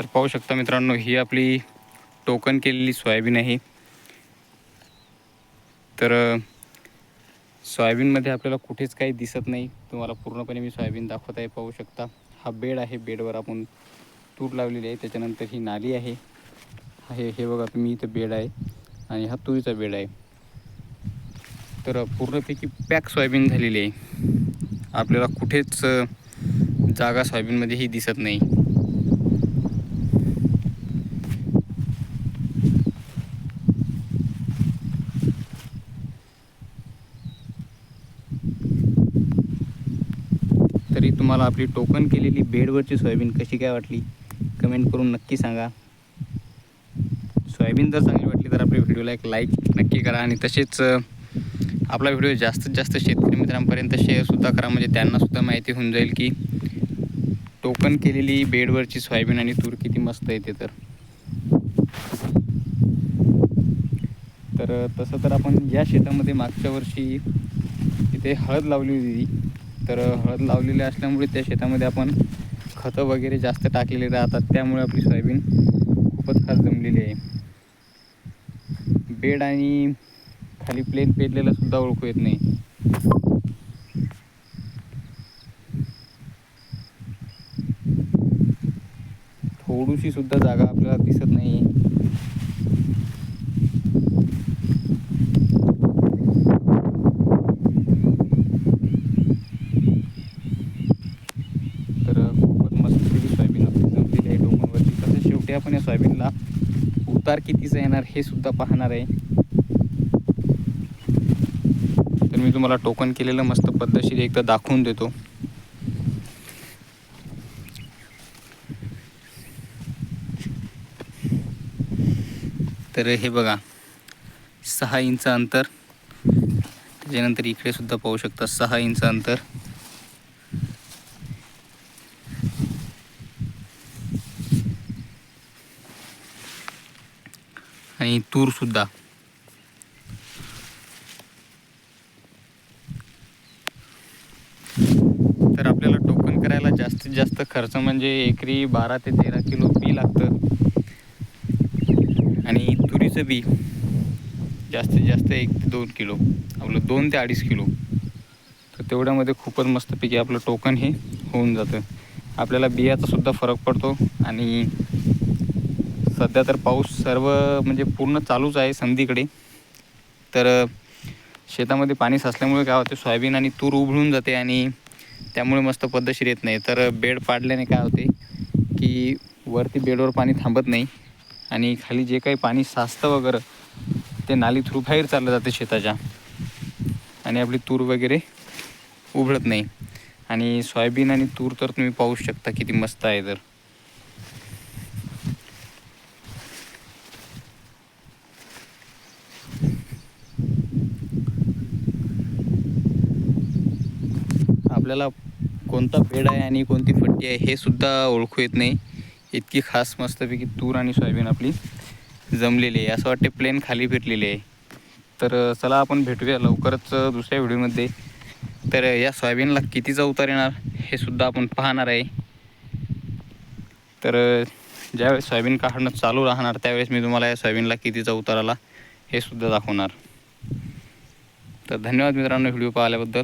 तर पाहू शकता मित्रांनो ही आपली टोकन केलेली सोयाबीन आहे. तर सोयाबीनमध्ये आपल्याला कुठेच काही दिसत नाही. तुम्हाला पूर्णपणे मी सोयाबीन दाखवत आहे पाहू शकता. हा बेड आहे बेडवर आपण तूर लावलेली आहे. त्याच्यानंतर ही नाली आहे. हे हे बघा तुम्ही इथं बेड आहे आणि हा तुरीचा बेड आहे. तर पूर्णपैकी पॅक सोयाबीन झालेली आहे. आपल्याला कुठेच जागा सोयाबीनमध्येही दिसत नाही तरी तुम्हाला आपली टोकन केलेली बेडवरची सोयाबीन कशी काय वाटली? कमेंट करून नक्की सांगा. सोयाबीन जर चांगली वाटली तर आपल्या व्हिडिओला एक लाईक नक्की करा आणि तसेच आपला व्हिडिओ जास्तीत जास्त शेतकरी मित्रांपर्यंत शेअरसुद्धा करा. म्हणजे त्यांनासुद्धा माहिती होऊन जाईल की टोकन केलेली बेडवरची सोयाबीन आणि तूर किती मस्त येते तर. तर तसं तर आपण या शेतामध्ये मागच्या वर्षी तिथे हळद लावली होती. तर हळद लावलेली असल्यामुळे त्या शेतामध्ये आपण खतं वगैरे जास्त टाकलेले राहतात. त्यामुळे आपली सोयाबीन खूपच खास जमलेली आहे. बेड आणि खाली प्लेन पेरलेलं सुद्धा ओळखू येत नाही. थोडीशी सुद्धा जागा आपल्याला दिसत नाही तर खूपच मस्तपैकी सोयाबीन आपली जमलेली आहे डोंगरवरती तसं आपण या सोयाबीनला उतार कितीचा येणार हे सुद्धा पाहणार आहे. तर मी तुम्हाला टोकन केलेलं मस्त पद्धतशीर एकदा दाखवून देतो. तर हे बघा सहा इंच अंतर. त्याच्यानंतर इकडे सुद्धा पाहू शकता सहा इंच अंतर. आणि तूरसुद्धा तर आपल्याला टोकन करायला जास्तीत जास्त खर्च म्हणजे एकरी बारा ते तेरा किलो बी लागतं. आणि तुरीचं बी जास्तीत जास्त एक ते दोन किलो. आपलं दोन ते अडीच किलो. तर तेवढ्यामध्ये खूपच मस्तपैकी आपलं टोकन हे होऊन जातं. आपल्याला बियाचा सुद्धा फरक पडतो आणि सध्या तर पाऊस सर्व म्हणजे पूर्ण चालूच आहे संधीकडे. तर शेतामध्ये पाणी साचल्यामुळे काय होते सोयाबीन आणि तूर उबळून जाते आणि त्यामुळे मस्त पद्धतशीर येत नाही. तर बेड पाडल्याने काय होते की वरती बेडवर पाणी थांबत नाही आणि खाली जे काही पाणी साचतं वगैरे ते नाली थ्रू बाहेर चाललं जाते शेताच्या आणि आपली तूर वगैरे उघडत नाही. आणि सोयाबीन आणि तूर तर तुम्ही पाहू शकता किती मस्त आहे तर. आपल्याला कोणता पेड आहे आणि कोणती फट्टी आहे हे सुद्धा ओळखू येत नाही. इतकी खास मस्तपैकी तूर आणि सोयाबीन आपली जमलेली आहे. असं वाटते प्लेन खाली फिरलेली आहे. तर चला आपण भेटूया लवकरच दुसऱ्या व्हिडिओमध्ये. तर या सोयाबीनला कितीचा उतार येणार हे सुद्धा आपण पाहणार आहे. तर ज्यावेळेस सोयाबीन काढणं चालू राहणार त्यावेळेस मी तुम्हाला या सोयाबीनला कितीचा उतार आला हे सुद्धा दाखवणार. तर धन्यवाद मित्रांनो व्हिडिओ पाहिल्याबद्दल.